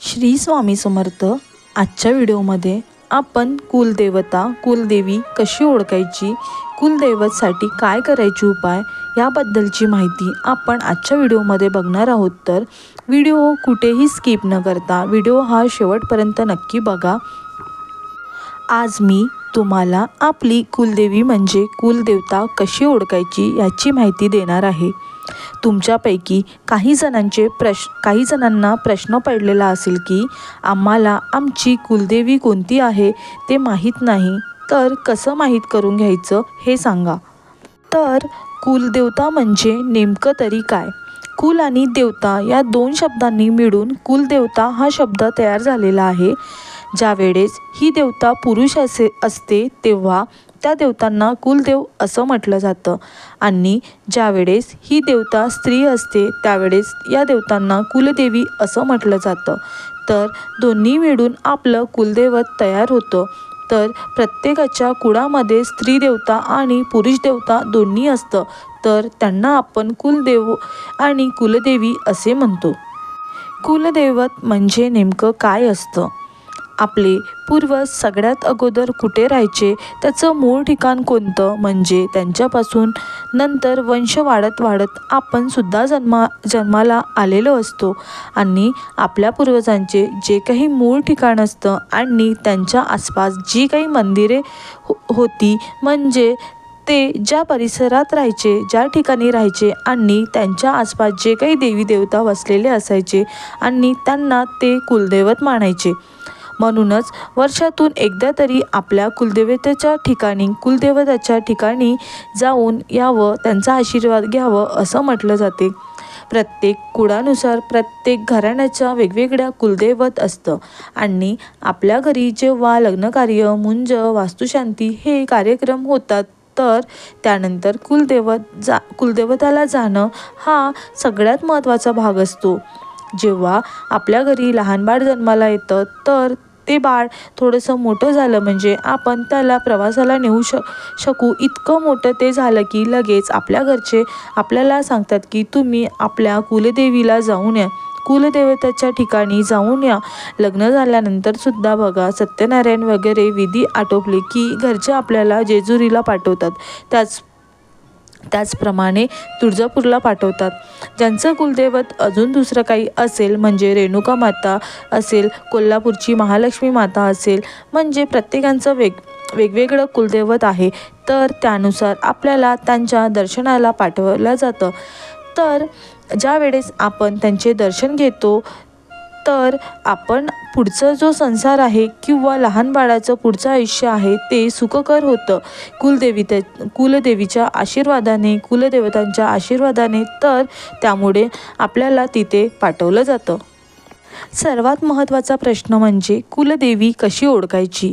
श्री स्वामी समर्थ आजच्या व्हिडिओमध्ये आपण कुलदेवता कुलदेवी कशी ओळखायची कुलदैवतसाठी काय करायचे उपाय याबद्दलची माहिती आपण आजच्या व्हिडिओमध्ये बघणार आहोत. तर व्हिडिओ कुठेही स्किप न करता व्हिडिओ हा शेवटपर्यंत नक्की बघा. आज मी तुम्हाला आपली कुलदेवी म्हणजे कुलदेवता कशी ओळखायची याची माहिती देणार आहे. तुमच्यापैकी काही जणांचे प्रश काही जणांना प्रश्न पडलेला असेल की आम्हाला आमची कुलदेवी कोणती आहे ते माहीत नाही तर कसं माहीत करून घ्यायचं हे सांगा. तर कुलदेवता म्हणजे नेमकं तरी काय? कुल आणि देवता या दोन शब्दांनी मिळून कुलदेवता हा शब्द तयार झालेला आहे. ज्यावेळेस ही देवता पुरुष असे असते तेव्हा त्या देवतांना कुलदेव असं म्हटलं जातं. आणि ज्यावेळेस ही देवता स्त्री असते त्यावेळेस या देवतांना कुलदेवी असं म्हटलं जातं. तर दोन्ही मिळून आपलं कुलदैवत तयार होतं. तर प्रत्येकाच्या कुळामध्ये स्त्री देवता आणि पुरुष देवता दोन्ही असतं. तर त्यांना आपण कुलदेव आणि कुलदेवी असे म्हणतो. कुलदैवत म्हणजे नेमकं काय असतं? आपले पूर्वज सगळ्यात अगोदर कुठे राहायचे त्याचं मूळ ठिकाण कोणतं म्हणजे त्यांच्यापासून. नंतर वंश वाढत वाढत आपण सुद्धा जन्मा जन्माला आलेलो असतो. आणि आपल्या पूर्वजांचे जे काही मूळ ठिकाण असतं आणि त्यांच्या आसपास जी काही मंदिरे हो होती म्हणजे ते ज्या परिसरात राहायचे ज्या ठिकाणी राहायचे आणि त्यांच्या आसपास जे काही देवी देवता वसलेले असायचे आणि त्यांना ते कुलदैवत मानायचे. म्हणूनच वर्षातून एकदा तरी आपल्या कुलदेवतेच्या ठिकाणी कुलदेवताच्या ठिकाणी जाऊन यावं त्यांचा आशीर्वाद घ्यावं असं म्हटलं जाते. प्रत्येक कुळानुसार प्रत्येक घराण्याच्या वेगवेगळ्या कुलदैवत असतं आणि आपल्या घरी जेव्हा लग्नकार्य मुंज वास्तुशांती हे कार्यक्रम होतात तर त्यानंतर कुलदेवत जा कुलदेवताला जाणं हा सगळ्यात महत्त्वाचा भाग असतो. जेव्हा आपल्या घरी लहान बाळ जन्माला येतं तर ते बाळ थोडंसं मोठं झालं म्हणजे आपण त्याला प्रवासाला नेऊ श शकू. इतकं मोठं ते झालं की लगेच आपल्या घरचे आपल्याला सांगतात की तुम्ही आपल्या कुलदेवीला जाऊन या. कुलदेवताच्या ठिकाणी जाऊन या. लग्न झाल्यानंतरसुद्धा बघा सत्यनारायण वगैरे विधी आटोपले की घरचे आपल्याला जेजुरीला पाठवतात. त्याच त्याचप्रमाणे तुळजापूरला पाठवतात. ज्यांचं कुलदैवत अजून दुसरं काही असेल म्हणजे रेणुका माता असेल कोल्हापूरची महालक्ष्मी माता असेल म्हणजे प्रत्येकांचं वेग वेगवेगळं कुलदैवत आहे तर त्यानुसार आपल्याला त्यांच्या दर्शनाला पाठवलं जातं. तर ज्या वेळेस आपण त्यांचे दर्शन घेतो तर आपण पुढचं जो संसार आहे किंवा लहान बाळाचं पुढचं आयुष्य आहे ते सुखकर होतं. कुलदेवी ते कुलदेवीच्या आशीर्वादाने कुलदेवतांच्या आशीर्वादाने तर त्यामुळे आपल्याला तिथे पाठवलं जातं. सर्वात महत्त्वाचा प्रश्न म्हणजे कुलदेवी कशी ओळखायची?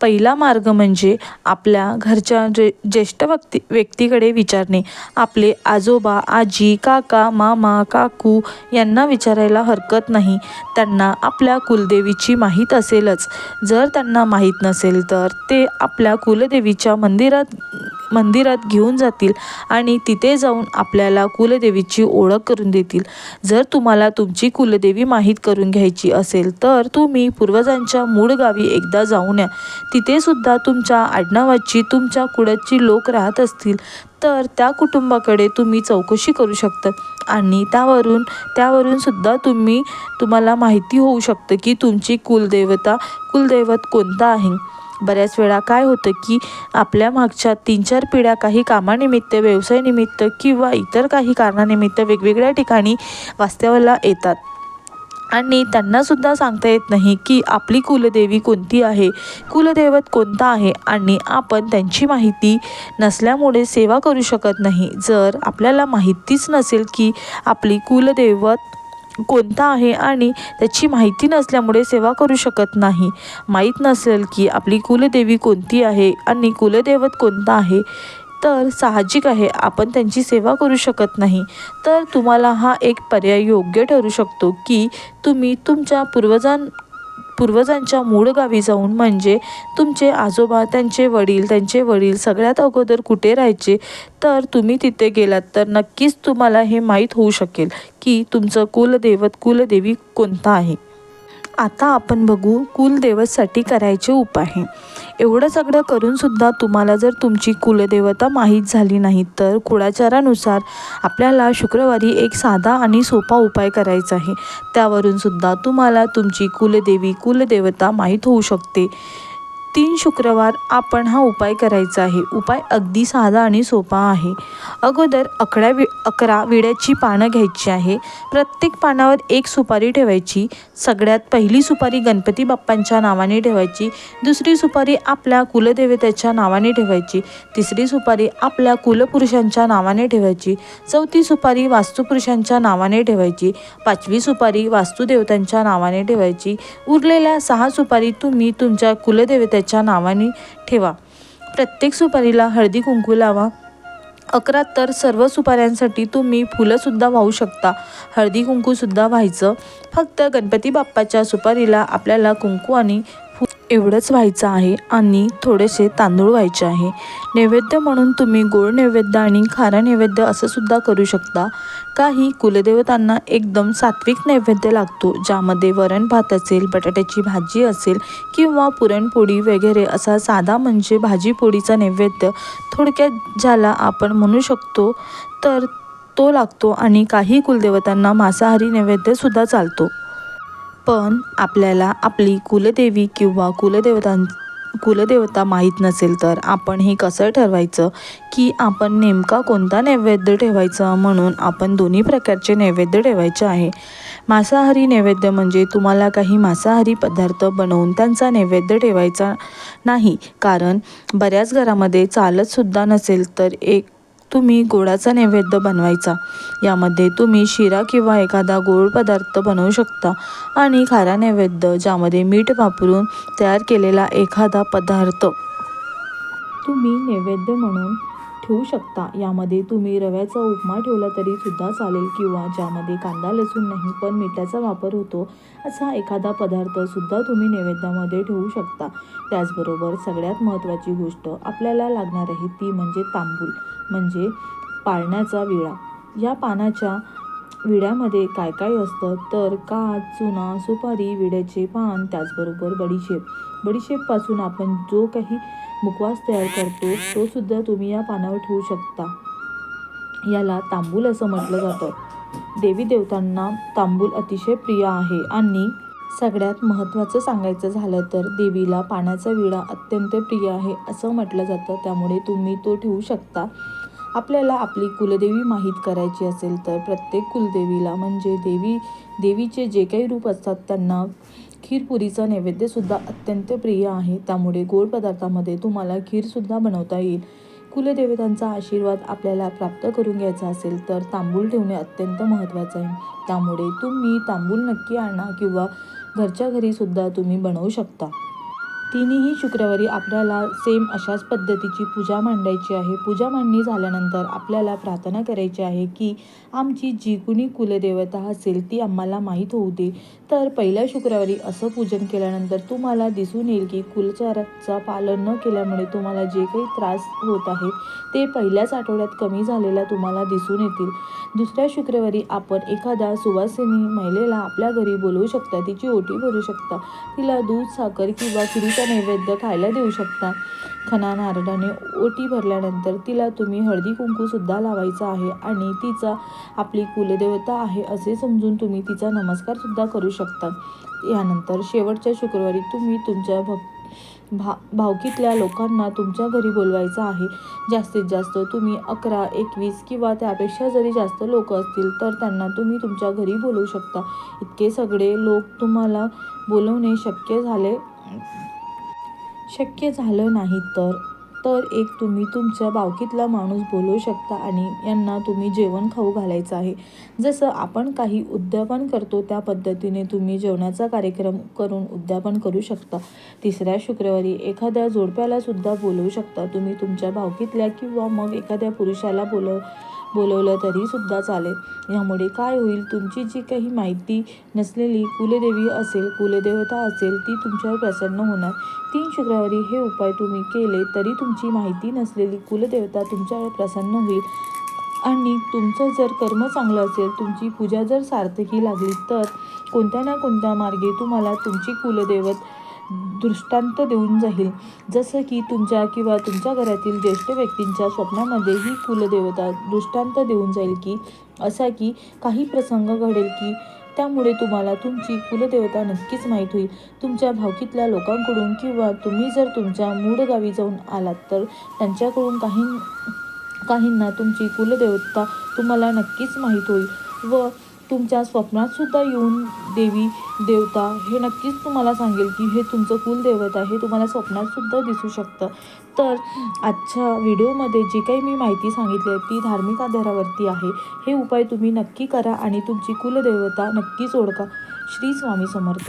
पहिला मार्ग म्हणजे आपल्या घरच्या जे ज्येष्ठ व्यक्ती व्यक्तीकडे विचारणे. आपले आजोबा आजी काका मामा काकू यांना विचारायला हरकत नाही. त्यांना आपल्या कुलदेवीची माहीत असेलच. जर त्यांना माहीत नसेल तर ते आपल्या कुलदेवीच्या मंदिरात मंदिरात घेऊन जातील आणि तिथे जाऊन आपल्याला कुलदेवीची ओळख करून देतील. जर तुम्हाला तुमची कुलदेवी माहीत करून घ्यायची असेल तर तुम्ही पूर्वजांच्या मूळ गावी एकदा जाऊन या. तिथे सुद्धा तुमच्या आडनावाची तुमच्या कुळाची लोक राहत असतील तर त्या कुटुंबाकडे तुम्ही चौकशी करू शकता. आणि त्यावरून त्यावरून सुद्धा तुम्ही तुम्हाला माहिती होऊ शकतं की तुमची कुलदेवता कुलदैवत कोणता आहे. बऱ्याच वेळा काय होतं की आपल्या मागच्या तीन चार पिढ्या काही कामानिमित्त व्यवसायानिमित्त किंवा इतर काही कारणानिमित्त वेगवेगळ्या ठिकाणी वास्तव्याला येतात. आणि त्यांनासुद्धा सांगता येत नाही की आपली कुलदेवी कोणती आहे कुलदैवत कोणता आहे आणि आपण त्यांची माहिती नसल्यामुळे सेवा करू शकत नाही. जर आपल्याला माहितीच नसेल की आपली कुलदैवत कोणता आहे आणि त्याची माहिती नसल्यामुळे सेवा करू शकत नाही माहीत नसेल की आपली कुलदेवी कोणती आहे आणि कुलदैवत कोणता आहे तर साहजिक आहे आपण त्यांची सेवा करू शकत नाही. तर तुम्हाला हा एक पर्याय योग्य ठरू शकतो की तुम्ही तुमच्या पूर्वजां पूर्वजांच्या मूळ गावी जाऊन म्हणजे तुमचे आजोबा त्यांचे वडील त्यांचे वडील सगळ्यात अगोदर कुठे राहायचे तर तुम्ही तिथे गेलात तर नक्कीच तुम्हाला हे माहीत होऊ शकेल की तुमचं कुलदैवत कुलदेवी कोणता आहे. आता आपण बघू कुलदेवतसाठी करायचे उपाय. एवढं सगळं करूनसुद्धा तुम्हाला जर तुमची कुलदेवता माहीत झाली नाही तर कुळाचारानुसार आपल्याला शुक्रवारी एक साधा आणि सोपा उपाय करायचा आहे. त्यावरूनसुद्धा तुम्हाला तुमची कुलदेवी कुलदेवता माहीत होऊ शकते. तीन शुक्रवार आपण हा उपाय करायचा आहे. उपाय अगदी साधा आणि सोपा आहे. अगोदर अकरा वि अकरा विड्याची पानं घ्यायची आहे. प्रत्येक पानावर एक सुपारी ठेवायची. सगळ्यात पहिली सुपारी गणपती बाप्पांच्या नावाने ठेवायची. दुसरी सुपारी आपल्या कुलदेवतेच्या नावाने ठेवायची. तिसरी सुपारी आपल्या कुलपुरुषांच्या नावाने ठेवायची. चौथी सुपारी वास्तुपुरुषांच्या नावाने ठेवायची. पाचवी सुपारी वास्तुदेवतांच्या नावाने ठेवायची. उरलेल्या सहा सुपारी तुम्ही तुमच्या त्याच्या नावाने ठेवा. प्रत्येक सुपारीला हळदी कुंकू लावा. अकरा तर सर्व सुपाऱ्यांसाठी तुम्ही फुलंसुद्धा वाहू शकता. हळदी कुंकूसुद्धा व्हायचं. फक्त गणपती बाप्पाच्या सुपारीला आपल्याला कुंकू आणि एवढंच व्हायचं आहे आणि थोडेसे तांदूळ व्हायचे आहे. नैवेद्य म्हणून तुम्ही गोड नैवेद्य आणि खारा नैवेद्य असं सुद्धा करू शकता. काही कुलदेवतांना एकदम सात्विक नैवेद्य लागतो ज्यामध्ये वरण भात असेल बटाट्याची भाजी असेल किंवा पुरणपोळी वगैरे असा साधा म्हणजे भाजीपोळीचा नैवेद्य थोडक्यात ज्याला आपण म्हणू शकतो तर तो लागतो आणि काही कुलदेवतांना मांसाहारी नैवेद्यसुद्धा चालतो. पण आपल्याला आपली कुलदेवी किंवा कुलदेवतां कुलदेवता माहीत नसेल तर आपण हे कसं ठरवायचं? की आपण नेमका कोणता नैवेद्य ठेवायचा म्हणून आपण दोन्ही प्रकारचे नैवेद्य ठेवायचे आहे. मांसाहारी नैवेद्य म्हणजे तुम्हाला काही मांसाहारी पदार्थ बनवून त्यांचा नैवेद्य ठेवायचा नाही. कारण बऱ्याच घरामध्ये चालतसुद्धा नसेल तर एक तुम्ही गोडाचा नैवेद्य बनवायचा. यामध्ये तुम्ही शिरा किंवा एखादा गोड पदार्थ बनवू शकता आणि खारा नैवेद्य ज्यामध्ये मीठ वापरून तयार केलेला एखादा पदार्थ. तुम्ही नैवेद्य म्हणून ठेवू शकता. यामध्ये तुम्ही रव्याचा उपमा ठेवला तरी सुद्धा चालेल किंवा ज्यामध्ये कांदा लसूण नाही पण मिठाचा वापर होतो असा एखादा पदार्थ सुद्धा तुम्ही नैवेद्यामध्ये ठेवू शकता. त्याचबरोबर सगळ्यात महत्त्वाची गोष्ट आपल्याला लागणार आहे ती म्हणजे तांबूल म्हणजे पाळण्याचा विळा. या पानाच्या विड्यामध्ये काय काय असतं? तर काच चुना सुपारी विड्याचे पान त्याचबरोबर बडीशेप. बडीशेपपासून आपण जो काही मुखवास तयार करतो तो सुद्धा तुम्ही या पानावर ठेवू शकता. याला तांबूल असं म्हटलं जातं. देवी देवतांना तांबूल अतिशय प्रिय आहे आणि सगळ्यात महत्त्वाचं सांगायचं झालं तर देवीला पाण्याचा विडा अत्यंत प्रिय आहे असं म्हटलं जातं. त्यामुळे तुम्ही तो ठेवू शकता. आपल्याला आपली कुलदेवी माहीत करायची असेल तर प्रत्येक कुलदेवीला म्हणजे देवी देवीचे जे काही रूप असतात त्यांना खीरपुरीचा नैवेद्यसुद्धा अत्यंत प्रिय आहे. त्यामुळे गोड पदार्थामध्ये तुम्हाला खीरसुद्धा बनवता येईल. कुलदेवतांचा आशीर्वाद आपल्याला प्राप्त करून घ्यायचा असेल तर तांबूल ठेवणे अत्यंत महत्त्वाचं आहे. त्यामुळे तुम्ही तांबूल नक्की आणा किंवा घरच्या घरीसुद्धा तुम्ही बनवू शकता. तिन्ही शुक्रवारी आपल्याला सेम अशाच पद्धतीची पूजा मांडायची आहे. पूजा मांडणी झाल्यानंतर आपल्याला प्रार्थना करायची आहे की आमची जी कुणी कुलदेवता असेल ती आम्हाला माहीत होऊ दे. तर पहिल्या शुक्रवारी असं पूजन केल्यानंतर तुम्हाला दिसून येईल की कुलचाराचा पालन न केल्यामुळे तुम्हाला जे काही त्रास होत आहे ते पहिल्याच आठवड्यात कमी झालेला तुम्हाला दिसून येतील. दुसऱ्या शुक्रवारी आपण एखाद्या सुवासिनी महिलेला आपल्या घरी बोलवू शकता. तिची ओटी भरू शकता. तिला दूध साखर किंवा खिरीचा नैवेद्य खायला देऊ शकता. खना नारदाने ओटी भरल्यानंतर तिला तुम्ही हळदी कुंकूसुद्धा लावायचा आहे आणि तिचा आपली कुलदेवता आहे असे समजून तुम्ही तिचा नमस्कारसुद्धा करू शकता. यानंतर शेवटच्या शुक्रवारी तुम्ही तुमच्या भक भा भावकीतल्या लोकांना तुमच्या घरी बोलवायचं आहे. जास्तीत जास्त तुम्ही अकरा एकवीस किंवा त्यापेक्षा जरी जास्त लोक असतील तर त्यांना तुम्ही तुमच्या घरी बोलवू शकता. इतके सगळे लोक तुम्हाला बोलवणे शक्य झाले शक्य झालं नाही तर तर एक तुम्ही तुमच्या बावकीतला माणूस बोलवू शकता आणि यांना तुम्ही जेवण खाऊ घालायचं आहे. जसं आपण काही उद्यापन करतो त्या पद्धतीने तुम्ही जेवणाचा कार्यक्रम करून उद्यापन करू शकता. तिसऱ्या शुक्रवारी एखाद्या जोडप्याला सुद्धा बोलवू शकता. तुम्ही तुमच्या भावकीतल्या किंवा मग एखाद्या पुरुषाला बोलव बोलवलं तरी सुद्धा चालेल. यामुळे काय होईल? तुमची जी काही माहिती नसलेली कुलदेवी असेल कुलदेवता असेल ती तुमच्यावर प्रसन्न होणार. तीन शुक्रवारी हे उपाय तुम्ही केले तरी तुमची माहिती नसलेली कुलदेवता तुमच्यावर प्रसन्न होईल. आणि तुमचं जर कर्म चांगलं असेल तुमची पूजा जर सार्थकी लागली तर कोणत्या ना कोणत्या मार्गे तुम्हाला तुमची कुलदैवत दृष्टांत देऊन जाईल. जसं की तुमच्या किंवा तुमच्या घरातील ज्येष्ठ व्यक्तींच्या स्वप्नामध्ये ही कुलदेवता दृष्टांत देऊन जाईल की असा की काही प्रसंग घडेल की त्यामुळे तुम्हाला तुमची कुलदेवता नक्कीच माहीत होईल. तुमच्या भावकीतल्या लोकांकडून किंवा तुम्ही जर तुमच्या मूळ गावी जाऊन आलात तर त्यांच्याकडून काही काहींना तुमची कुलदेवता तुम्हाला नक्कीच माहीत होईल. व तुमच्या स्वप्नात सुद्धा येऊन देवी देवता हे नक्कीच तुम्हाला सांगेल की हे तुमचं कुलदेवता हे तुम्हाला स्वप्नात सुद्धा दिसू शकतं. तर आजच्या व्हिडिओमध्ये जी काही मी माहिती सांगितली आहे ती धार्मिक आधारावरती आहे. हे उपाय तुम्ही नक्की करा आणि तुमची कुलदेवता नक्कीच ओळखा. श्री स्वामी समर्थ.